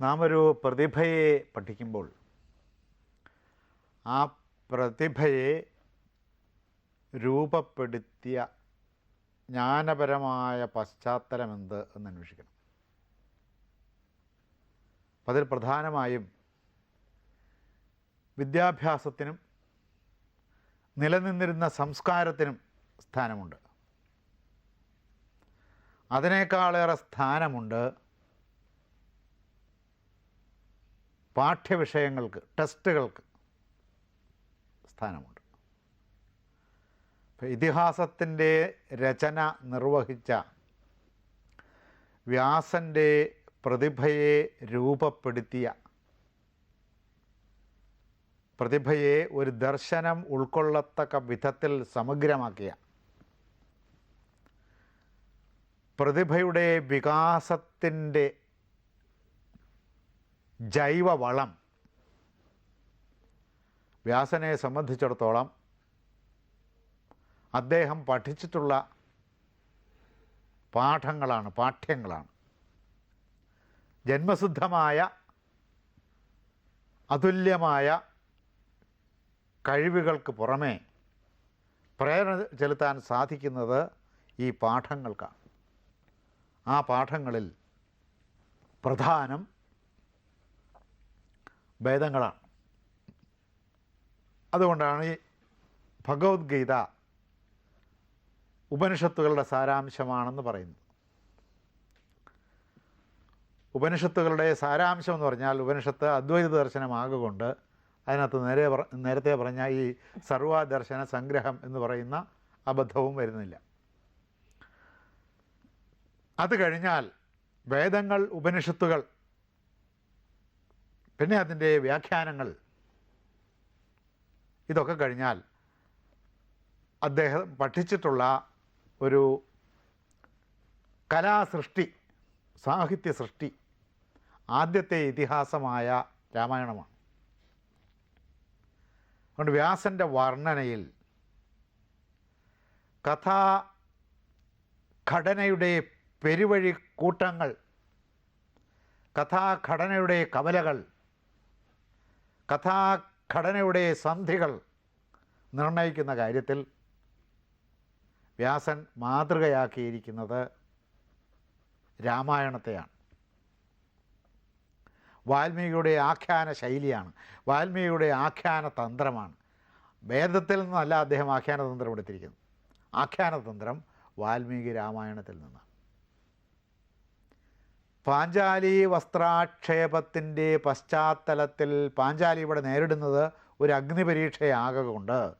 നാം ഒരു പ്രതിഭയെ പഠിക്കുമ്പോൾ ആ പ്രതിഭയെ രൂപപ്പെടുത്തിയ ജ്ഞാനപരമായ പശ്ചാത്തലം എന്ത് എന്ന് അന്വേഷിക്കണം. അപ്പം അതിൽ പ്രധാനമായും വിദ്യാഭ്യാസത്തിനും നിലനിന്നിരുന്ന സംസ്കാരത്തിനും സ്ഥാനമുണ്ട്. അതിനേക്കാളേറെ സ്ഥാനമുണ്ട് പാഠ്യവിഷയങ്ങൾക്ക് ടെസ്റ്റുകൾക്ക് സ്ഥാനമുണ്ട്. ഇതിഹാസത്തിന്റെ രചന നിർവഹിച്ച വ്യാസന്റെ പ്രതിഭയെ രൂപപ്പെടുത്തിയ പ്രതിഭയെ ഒരു ദർശനം ഉൾക്കൊള്ളത്തക്ക വിധത്തിൽ സമഗ്രമാക്കിയ പ്രതിഭയുടെ വികാസത്തിന്റെ ജൈവവളം. വ്യാസനെ സംബന്ധിച്ചിടത്തോളം അദ്ദേഹം പഠിച്ചിട്ടുള്ള പാഠങ്ങളാണ് പാഠ്യങ്ങളാണ്. ജന്മസിദ്ധമായ അതുല്യമായ കഴിവുകൾക്ക് പുറമേ പ്രേരണ ചെലുത്താൻ സാധിക്കുന്നത് ഈ പാഠങ്ങൾക്കാണ്. ആ പാഠങ്ങളിൽ പ്രധാനം വേദങ്ങളാണ് അതുകൊണ്ടാണ് ഈ ഭഗവത്ഗീത ഉപനിഷത്തുകളുടെ സാരാംശമാണെന്ന് പറയുന്നത്. ഉപനിഷത്തുകളുടെ സാരാംശം എന്ന് പറഞ്ഞാൽ ഉപനിഷത്ത് അദ്വൈത ദർശനമാകൊണ്ട് അതിനകത്ത് നേരെ നേരത്തെ പറഞ്ഞ ഈ സർവദർശന സംഗ്രഹം എന്ന് പറയുന്ന അബദ്ധവും വരുന്നില്ല. അത് കഴിഞ്ഞാൽ വേദങ്ങൾ ഉപനിഷത്തുകൾ പിന്നെ അതിന്റെ വ്യാഖ്യാനങ്ങൾ. ഇതൊക്കെ കഴിഞ്ഞാൽ അദ്ദേഹം പഠിച്ചിട്ടുള്ള ഒരു കലാസൃഷ്ടി സാഹിത്യ സൃഷ്ടി ആദ്യത്തെ ഇതിഹാസമായ രാമായണമാണ്. അതുകൊണ്ട് വ്യാസന്റെ വർണനയിൽ കഥാഘടനയുടെ പെരുവഴി കൂട്ടങ്ങൾ കഥാഘടനയുടെ കവലകൾ കഥാഘടനയുടെ സന്ധികൾ നിർണയിക്കുന്ന കാര്യത്തിൽ വ്യാസൻ മാതൃകയാക്കിയിരിക്കുന്നത് രാമായണത്തെയാണ്. വാൽമീകിയുടെ ആഖ്യാന ശൈലിയാണ്. വാൽമീകിയുടെ ആഖ്യാന തന്ത്രമാണ്. വേദത്തിൽ നിന്നല്ല അദ്ദേഹം ആഖ്യാന തന്ത്രം എടുത്തിരിക്കുന്നത്. ആഖ്യാന തന്ത്രം വാൽമീകി രാമായണത്തിൽ നിന്നാണ്. പാഞ്ചാലി വസ്ത്രാക്ഷേപത്തിന്റെ പശ്ചാത്തലത്തിൽ പാഞ്ചാലി ഇവിടെ നേരിടുന്നത് ഒരു അഗ്നിപരീക്ഷയാകൊണ്ട്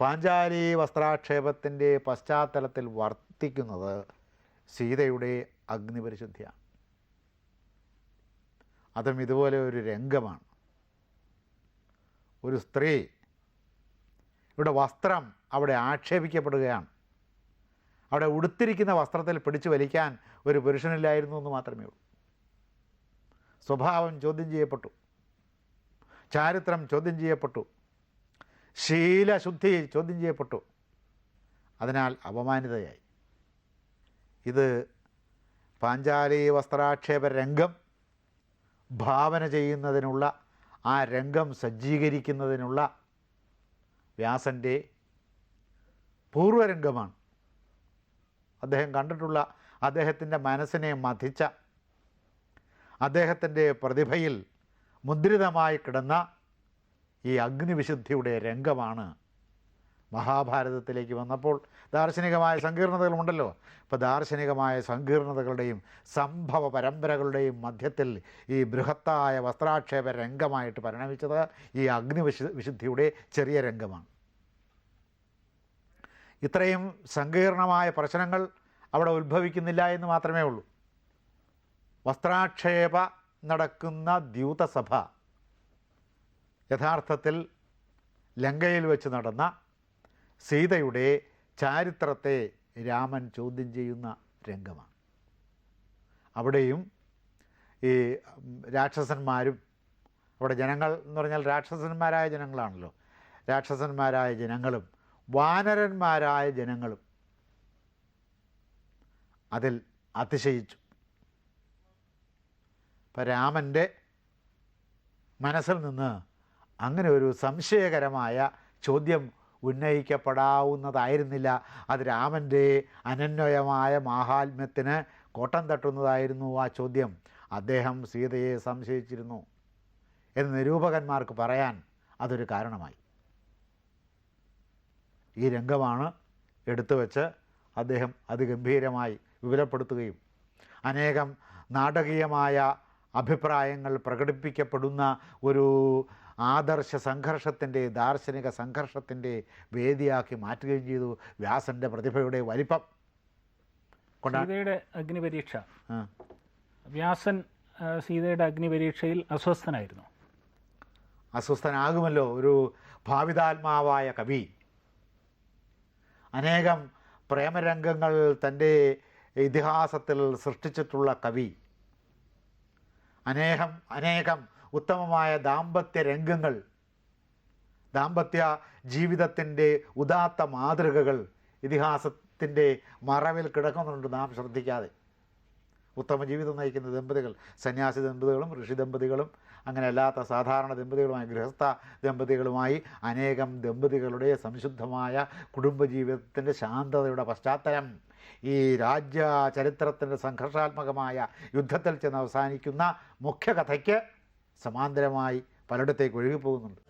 പാഞ്ചാലി വസ്ത്രാക്ഷേപത്തിന്റെ പശ്ചാത്തലത്തിൽ വർത്തിക്കുന്നത് സീതയുടെ അഗ്നിപരിശുദ്ധിയാണ്. അതും ഇതുപോലെ ഒരു രംഗമാണ്. ഒരു സ്ത്രീ ഇവിടെ വസ്ത്രം അവിടെ ആക്ഷേപിക്കപ്പെടുകയാണ്. അവിടെ ഉടുത്തിരിക്കുന്ന വസ്ത്രത്തിൽ പിടിച്ചു വലിക്കാൻ ഒരു പുരുഷനില്ലായിരുന്നു എന്ന് മാത്രമേ ഉള്ളൂ. സ്വഭാവം ചോദ്യം ചെയ്യപ്പെട്ടു. ചാരിത്രം ചോദ്യം ചെയ്യപ്പെട്ടു. ശീലശുദ്ധി ചോദ്യം ചെയ്യപ്പെട്ടു. അതിനാൽ അപമാനിതയായി. ഇത് പാഞ്ചാലി വസ്ത്രാക്ഷേപ രംഗം ഭാവന ചെയ്യുന്നതിനുള്ള ആ രംഗം സജ്ജീകരിക്കുന്നതിനുള്ള വ്യാസന്റെ പൂർവരംഗമാണ്. അദ്ദേഹം കണ്ടിട്ടുള്ള അദ്ദേഹത്തിന്റെ മനസ്സിനെ മതിച്ച അദ്ദേഹത്തിന്റെ പ്രതിഭയിൽ മുദ്രിതമായി കിടന്ന ഈ അഗ്നിവിശുദ്ധിയുടെ രംഗമാണ് മഹാഭാരതത്തിലേക്ക് വന്നപ്പോൾ ദാർശനികമായ സങ്കീർണതകളുണ്ടല്ലോ ഇപ്പോൾ ദാർശനികമായ സങ്കീർണതകളുടെയും സംഭവ പരമ്പരകളുടെയും മധ്യത്തിൽ ഈ ബൃഹത്തായ വസ്ത്രാക്ഷേപ രംഗമായിട്ട് പരിണമിച്ചത് ഈ അഗ്നിവിശു വിശുദ്ധിയുടെ ചെറിയ രംഗമാണ്. ഇത്രയും സങ്കീർണമായ പ്രശ്നങ്ങൾ അവിടെ ഉത്ഭവിക്കുന്നില്ല എന്ന് മാത്രമേ ഉള്ളൂ. വസ്ത്രാക്ഷേപ നടക്കുന്ന ദ്യൂതസഭ യഥാർത്ഥത്തിൽ ലങ്കയിൽ വെച്ച് നടന്ന സീതയുടെ ചാരിത്രത്തെ രാമൻ ചോദ്യം ചെയ്യുന്ന രംഗമാണ്. അവിടെയും ഈ രാക്ഷസന്മാരും അവിടെ ജനങ്ങൾ എന്ന് പറഞ്ഞാൽ രാക്ഷസന്മാരായ ജനങ്ങളാണല്ലോ. രാക്ഷസന്മാരായ ജനങ്ങളും വാനരന്മാരായ ജനങ്ങളും അതിൽ അതിശയിച്ചു. ഇപ്പം രാമന്റെ മനസ്സിൽ നിന്ന് അങ്ങനെ ഒരു സംശയകരമായ ചോദ്യം ഉന്നയിക്കപ്പെടാവുന്നതായിരുന്നില്ല. അത് രാമന്റെ അനന്വയമായ മാഹാത്മ്യത്തിന് കോട്ടം തട്ടുന്നതായിരുന്നു ആ ചോദ്യം. അദ്ദേഹം സീതയെ സംശയിച്ചിരുന്നു എന്ന് നിരൂപകന്മാർക്ക് പറയാൻ അതൊരു കാരണമായി. ഈ രംഗമാണ് എടുത്തു വെച്ച് അദ്ദേഹം അതിഗംഭീരമായി വിപുലപ്പെടുത്തുകയും അനേകം നാടകീയമായ അഭിപ്രായങ്ങൾ പ്രകടിപ്പിക്കപ്പെടുന്ന ഒരു ആദർശ സംഘർഷത്തിന്റെ ദാർശനിക സംഘർഷത്തിന്റെ വേദിയാക്കി മാറ്റുകയും ചെയ്തു. വ്യാസന്റെ പ്രതിഭയുടെ വലിപ്പം. സീതയുടെ അഗ്നിപരീക്ഷ. വ്യാസൻ സീതയുടെ അഗ്നിപരീക്ഷയിൽ അസ്വസ്ഥനായിരുന്നു. അസ്വസ്ഥനാകുമല്ലോ ഒരു ഭാവിതാത്മാവായ കവി. അനേകം പ്രേമരംഗങ്ങൾ തന്റെ ഇതിഹാസത്തിൽ സൃഷ്ടിച്ചിട്ടുള്ള കവി. അനേകം അനേകം ഉത്തമമായ ദാമ്പത്യ രംഗങ്ങൾ ദാമ്പത്യ ജീവിതത്തിന്റെ ഉദാത്ത മാതൃകകൾ ഇതിഹാസത്തിന്റെ മറവിൽ കിടക്കുന്നുണ്ട് നാം ശ്രദ്ധിക്കാതെ. ഉത്തമ ജീവിതം നയിക്കുന്ന ദമ്പതികൾ സന്യാസി ദമ്പതികളും ഋഷി ദമ്പതികളും അങ്ങനെ അല്ലാത്ത സാധാരണ ദമ്പതികളുമായി ഗൃഹസ്ഥ ദമ്പതികളുമായി അനേകം ദമ്പതികളുടെ സംശുദ്ധമായ കുടുംബജീവിതത്തിന്റെ ശാന്തതയുടെ പശ്ചാത്തലം. ഈ രാജ്യ ചരിത്രത്തിന്റെ സംഘർഷാത്മകമായ യുദ്ധത്തിൽ ചെന്ന് അവസാനിക്കുന്ന മുഖ്യകഥയ്ക്ക് സമാന്തരമായി പലയിടത്തേക്ക് ഒഴുകിപ്പോകുന്നുണ്ട്.